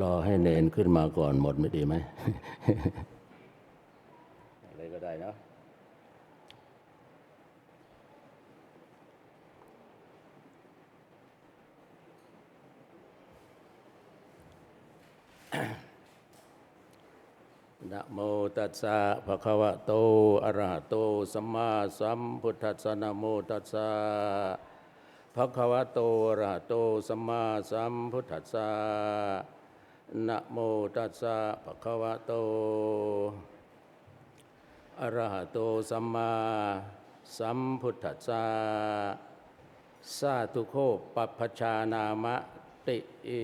รอให้เนนขึ้นมาก่อนหมดไม่ดีไหมอะไรก็ได้เนาะนะโมตัสสะภะคะวะโต อะระหะโต สัมมาสัมพุทธัสสะนะโมตัสสะภะคะวะโต อะระหะโต สัมมาสัมพุทธัสสะ นะโมตัสสะภะคะวะโต อะระหะโตสัมมาสัมพุทธัสสะสาธุโคปัพพชานามะติอิ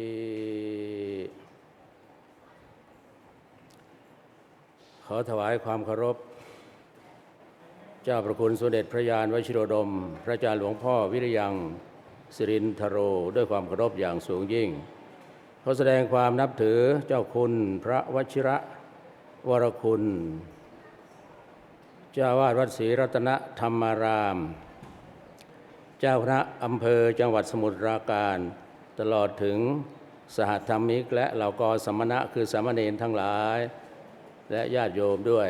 ขอถวายความเคารพ เจ้าประคุณสมเด็จพระยานวชิโรดม พระอาจารย์หลวงพ่อวิริยังสิรินทโร ด้วยความเคารพอย่างสูงยิ่ง ขอแสดงความนับถือเจ้าคุณพระวชิระวรคุณ เจ้าวาดวัดศรีรัตนธรรมาราม เจ้าคณะอำเภอจังหวัดสมุทรปราการ ตลอดถึงสหธรรมิกและเหล่ากอสมณะคือสามเณรทั้งหลาย และญาติโยมด้วย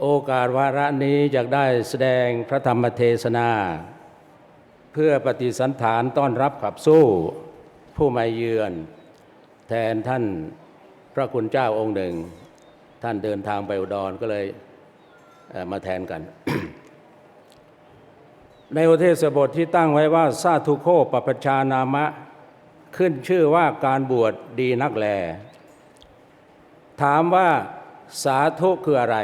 โอกาสวาระนี้จะได้แสดงพระธรรมเทศนา เพื่อปฏิสันฐานต้อนรับขับสู้ ผู้มาเยือน แทนท่านพระคุณเจ้าองค์หนึ่ง ท่านเดินทางไปอุดรก็เลยมาแทนกัน ในโอเทศบทที่ตั้งไว้ว่าซาทุโคปปชานามะ ขึ้นชื่อว่าการบวชดีนักแล ถามว่าสาธุคืออะไร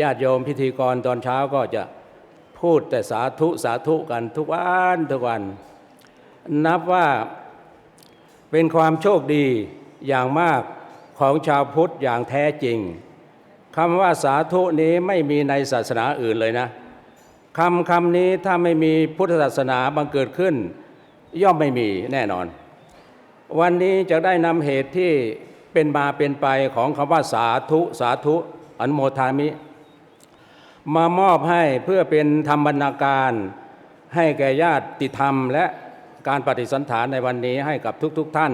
ญาติโยมพิธีกรตอนเช้าก็จะ พูดแต่สาธุสาธุกันทุกวันทุกวัน นับว่าเป็นความโชคดีอย่างมากของชาวพุทธอย่างแท้จริงคำว่าสาธุนี้ไม่มีในศาสนาอื่นเลยนะคำคำนี้ถ้าไม่มีพุทธศาสนาบังเกิดขึ้น ย่อมไม่มีแน่นอน วันนี้จะได้นำเหตุที่เป็นมาเป็นไปของคำว่าสาธุสาธุอนโมทามิ มามอบให้เพื่อเป็นธรรมบรรณาการ ให้แก่ญาติธรรม และการปฏิสันฐานในวันนี้ให้กับทุกๆทท่าน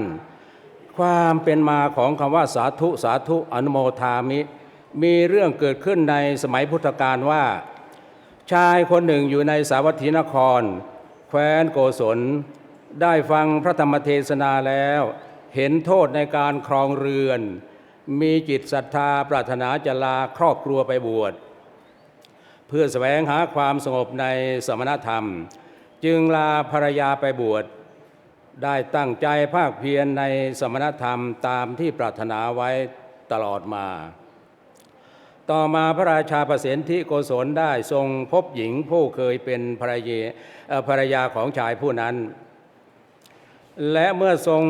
ความเป็นมาของคำว่าสาธุสาธุอนุโมทามิ มีเรื่องเกิดขึ้นในสมัยพุทธกาลว่า ชายคนหนึ่งอยู่ในสาวัตถีนคร แคว้นโกศล ได้ฟังพระธรรมเทศนาแล้ว เห็นโทษในการครองเรือน มีจิตศรัทธาปรารถนาจะลาครอบครัวไปบวช เพื่อแสวงหาความสงบในสมณธรรม จึงลาภรรยาไปบวชได้ตั้งใจภาคเพียรในสมณธรรมตามที่ปรารถนาไว้ตลอดมา ต่อมาพระราชาประสิทธิโกศลได้ทรงพบหญิงผู้เคยเป็นภรรยาภรรยาของชายผู้นั้น และเมื่อทรง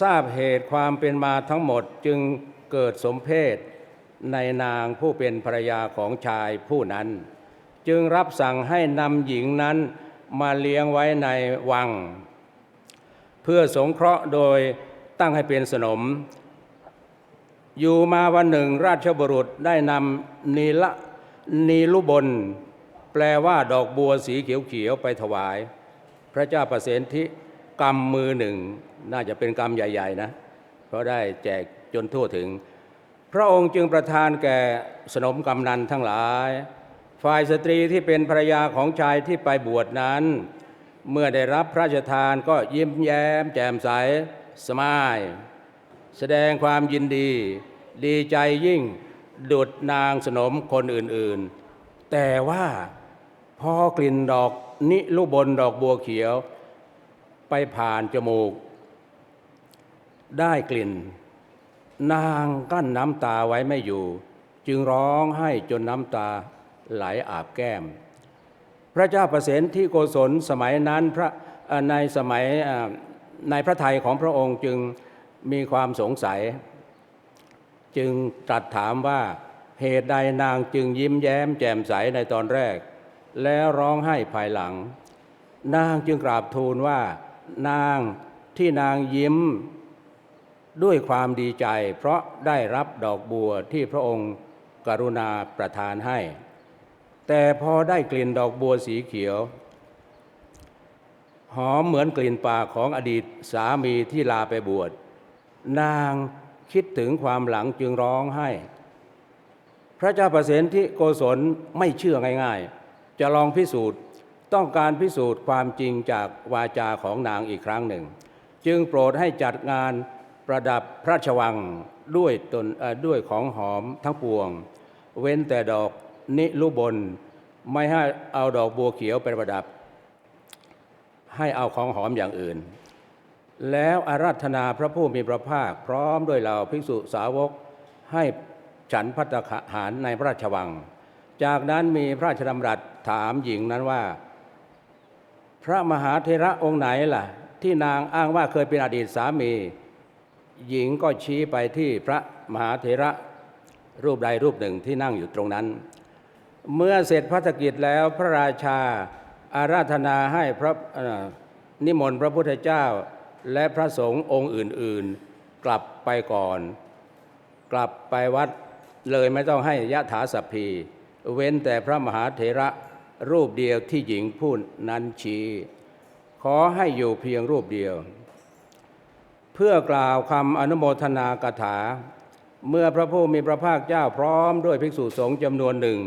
ทราบเหตุความเป็นมาทั้งหมดจึงเกิดสมเพศ ในนางผู้เป็นภรรยาของชายผู้นั้น จึงรับสั่งให้นำหญิงนั้นมาเลี้ยงไว้ในวัง เพื่อสงเคราะห์โดยตั้งให้เป็นสนม อยู่มาวันหนึ่งราชบุรุษได้นำนีละนีลุบลแปลว่าดอกบัวสีเขียวๆไปถวาย พระเจ้าประสิทธิกรรมมือหนึ่ง น่าจะเป็นกรรมใหญ่ ๆ นะ เพราะได้แจกจนทั่วถึง พระองค์จึงประทานแก่สนมกำนันทั้งหลาย ฝ่ายสตรีที่เป็นภรยาของชายที่ไปบวชนั้น เมื่อได้รับพระราชทานก็ยิ้มแย้มแจ่มใสสมาย แสดงความยินดี ดีใจยิ่งดุดนางสนมคนอื่นๆ แต่ว่าพอกลิ่นดอกนิลุบนดอกบัวเขียว ไปผ่านจมูก ได้กลิ่น นางกั้นน้ำตาไว้ไม่อยู่ จึงร้องให้จนน้ำตาไหลอาบแก้ม พระเจ้าประสิทธิโกศลสมัยนั้นพระในสมัยในพระทัยของพระองค์จึงมีความสงสัย จึงตรัสถามว่าเหตุใดนางจึงยิ้มแย้มแจ่มใสในตอนแรก แล้วร้องไห้ภายหลัง นางจึงกราบทูลว่า นางที่นางยิ้ม ด้วยความดีใจเพราะได้รับดอกบัวที่พระองค์กรุณาประทานให้ แต่พอได้กลิ่นดอกบัวสีเขียว หอมเหมือนกลิ่นปากของอดีตสามีที่ลาไปบวช นางคิดถึงความหลังจึงร้องไห้ พระเจ้าประสิทธิโกศลไม่เชื่อง่ายๆ จะลองพิสูจน์ต้องการพิสูจน์ความจริงจากวาจาของนางอีกครั้งหนึ่ง จึงโปรดให้จัดงาน ประดับพระราชวังด้วยตนด้วยของหอมทั้งปวง เว้นแต่ดอกนิลุบนไม่ให้เอาดอกบัวเขียวไปประดับ ให้เอาของหอมอย่างอื่น แล้วอาราธนาพระผู้มีพระภาค พร้อมด้วยเหล่าภิกษุสาวกให้ฉันพัตตาหารในพระราชวัง จากนั้นมีพระราชดำรัสถามหญิงนั้นว่า พระมหาเทระองค์ไหนล่ะ ที่นางอ้างว่าเคยเป็นอดีตสามี หญิงก็ชี้ไปที่พระมหาเทระรูปใดรูปหนึ่งที่นั่งอยู่ตรงนั้น เมื่อเสร็จพัฒกิจแล้วพระราชาอาราธนาให้พระนิมนต์พระพุทธเจ้า และพระสงฆ์องค์อื่น ๆ กลับไปก่อน กลับไปวัดเลยไม่ต้องให้ยะถาสัพพี เว้นแต่พระมหาเถระรูปเดียวที่หญิงพูดนั้นชี้ ขอให้อยู่เพียงรูปเดียว เพื่อกล่าวคำอนุโมทนากถา เมื่อพระผู้มีพระภาคเจ้าพร้อมด้วยภิกษุสงฆ์จำนวนหนึ่ง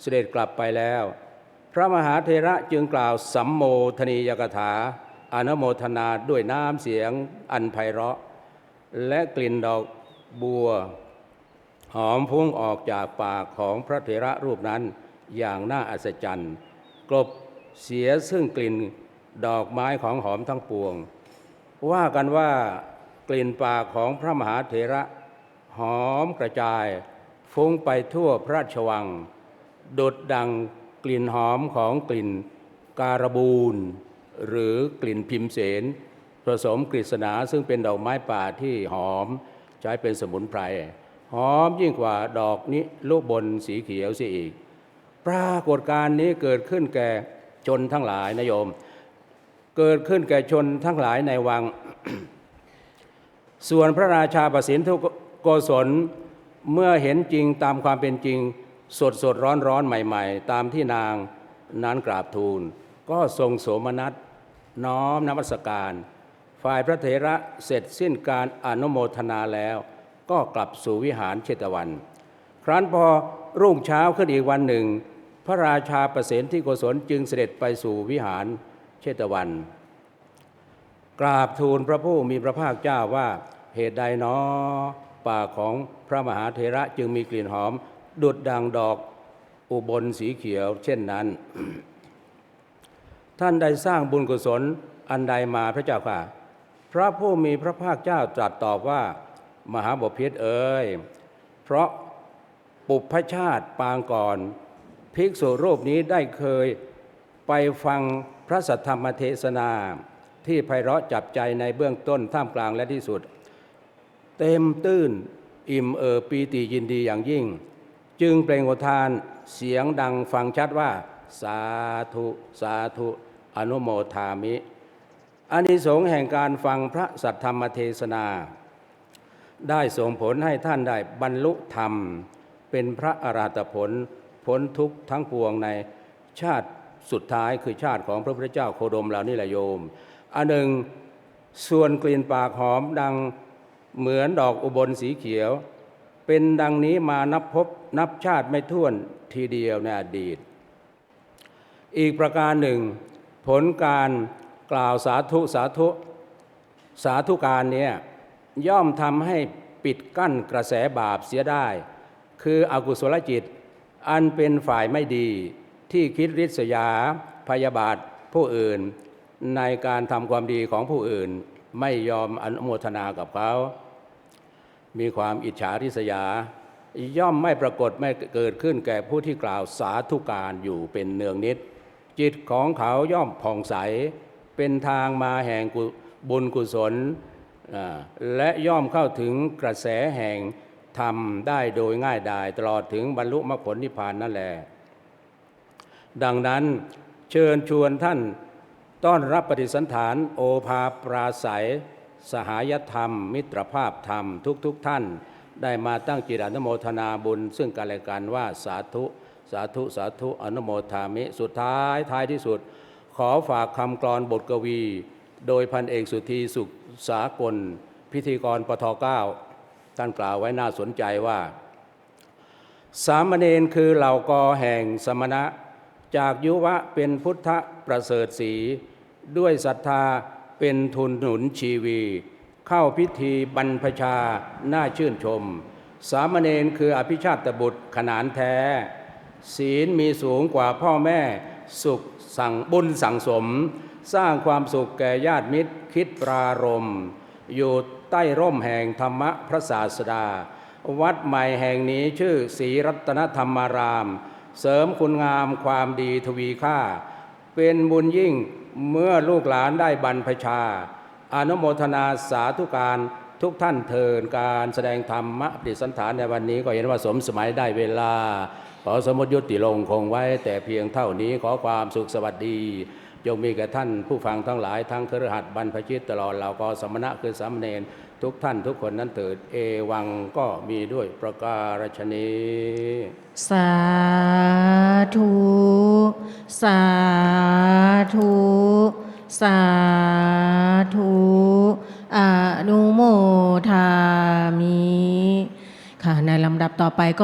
เสด็จกลับไปแล้ว พระมหาเทระจึงกล่าวสัมโมทนียกถา อนุโมทนาด้วยน้ำเสียงอันไพเราะ และกลิ่นดอกบัว หอมพุ่งออกจากปากของพระเถระรูปนั้นอย่างน่าอัศจรรย์ กลบเสียซึ่งกลิ่นดอกไม้ของหอมทั้งปวง ว่ากันว่ากลิ่นปากของพระมหาเถระ หอมกระจาย ฟุ้งไปทั่วพระราชวังดดดังกลิ่นหอมของกลิ่นการบูนหรือกลิ่นพิมเสนผสมกฤษณาซึ่งเป็นดอกไม้ป่าที่หอมใช้เป็นสมุนไพรหอมยิ่งกว่าดอกนิลุบนสีเขียวเสียอีก ปรากฏการณ์นี้เกิดขึ้นแก่ชนทั้งหลายนะโยม เกิดขึ้นแก่ชนทั้งหลายในวัง ส่วนพระราชาประสิทธิโกศลเมื่อเห็นจริงตามความเป็นจริงสดสดร้อนร้อนใหม่ ๆ ตามที่นางนั้นกราบทูล ก็ทรงโสมนัสน้อมนมัสการ ฝ่ายพระเถระเสร็จสิ้นการอนุโมทนาแล้ว ก็กลับสู่วิหารเชตวัน ครั้นพอรุ่งเช้าขึ้นอีกวันหนึ่ง พระราชาประสิทธิโกศลจึงเสด็จไปสู่วิหาร เชตวัน กราบทูลพระผู้มีพระภาคเจ้าว่าเหตุใดหนอป่าของพระมหาเถระจึงมีกลิ่นหอม ดุดดังดอกอุบลสีเขียว เช่นนั้น ท่านได้สร้างบุญกุศลอันใดมาพระเจ้าค่ะ พระผู้มีพระภาคเจ้าตรัสตอบว่า มหาบพิตเอ๋ยเพราะปุพชาติปางก่อน ภิกษุรูปนี้ได้เคย ไปฟังพระสัทธรรมเทศนาที่ไพเราะจับใจในเบื้องต้นท่ามกลางและที่สุด เต็มตื้นอิ่มเอิบปีติยินดีอย่างยิ่ง จึงเปล่งอุทานเสียงดังฟังชัดว่า สาธุสาธุอนุโมทามิอานิสงส์แห่งการฟังพระสัทธรรมเทศนา ได้ส่งผลให้ท่านได้บรรลุธรรม เป็นพระอรหัตผลพ้นทุกข์ทั้งปวงในชาติ สุดท้ายคือชาติของพระพุทธเจ้าโคดมเหล่านี้แหละโยม อันหนึ่งส่วนกลิ่นปากหอมดังเหมือนดอกอุบลสีเขียว เป็นดังนี้มานับพบนับชาติไม่ถ้วนทีเดียวในอดีต อีกประการหนึ่ง ผลการกล่าวสาธุสาธุสาธุการเนี่ยย่อมทำให้ปิดกั้นกระแสบาปเสียได้ คืออกุศลจิตอันเป็นฝ่ายไม่ดี ที่คิดริษยาพยาบาทผู้อื่น ในการทำความดีของผู้อื่น ไม่ยอมอนุโมทนากับเขา มีความอิจฉาริษยา ย่อมไม่ปรากฏไม่เกิดขึ้นแก่ผู้ที่กล่าวสาธุการอยู่เป็นเนืองนิด จิตของเขาย่อมผ่องใส เป็นทางมาแห่งบุญกุศล และย่อมเข้าถึงกระแสแห่งธรรมได้โดยง่ายดายตลอดถึงบรรลุมรรคผลนิพพานนั่นแหละ ดังนั้นเชิญชวนท่านต้อนรับปฏิสันฐานโอภาปราศัย สหายธรรม มิตรภาพธรรมทุกๆทท่าน ได้มาตั้งจิตอนุโมทนาบุญ ซึ่งกันและกันว่าสาธุ สาธุ สาธุอนุโมทามิสุดท้ายท้ายที่สุดขขอฝากคำกรอนบทกวี โดยพันเอกสุธีสุขสากล พิธีกรปทเก้าท่านกล่าวไว้น่าสนใจว่า สามเณรคือเหล่ากอแห่งสมณะ จากยุวะเป็นพุทธประเสริฐสีด้วยศรัทธาเป็นทุนหนุนชีวี เข้าพิธีบรรพชาน่าชื่นชม สามเณรคืออภิชาติบุตรขนานแท้ ศีลมีสูงกว่าพ่อแม่สุขสั่งบุญสั่งสม สร้างความสุขแก่ญาติมิตรคิดปรารม อยู่ใต้ร่มแห่งธรรมพระศาสดา วัดใหม่แห่งนี้ชื่อศรีรัตนธรรมาราม เสริมคุณงามความดีทวีค่า เป็นบุญยิ่งเมื่อลูกหลานได้บรรพชา อนุโมทนาสาธุการทุกท่านเทินการแสดงธรรมะปฏิสันฐานในวันนี้ก็เห็นว่าสมสมัยได้เวลา ขอสมมติยุติลงคงไว้แต่เพียงเท่านี้ขอความสุขสวัสดี จงมีแก่ท่านผู้ฟังทั้งหลายทั้งครหัสบรรพชิตตลอดเหล่ากอสมณะคือสามเณรทุกท่านทุกคนนั้นเถิดเอวังก็มีด้วยประการฉนี้ สาธุ สาธุ สาธุอนุโมทามิ ค่ะในลำดับต่อไปก็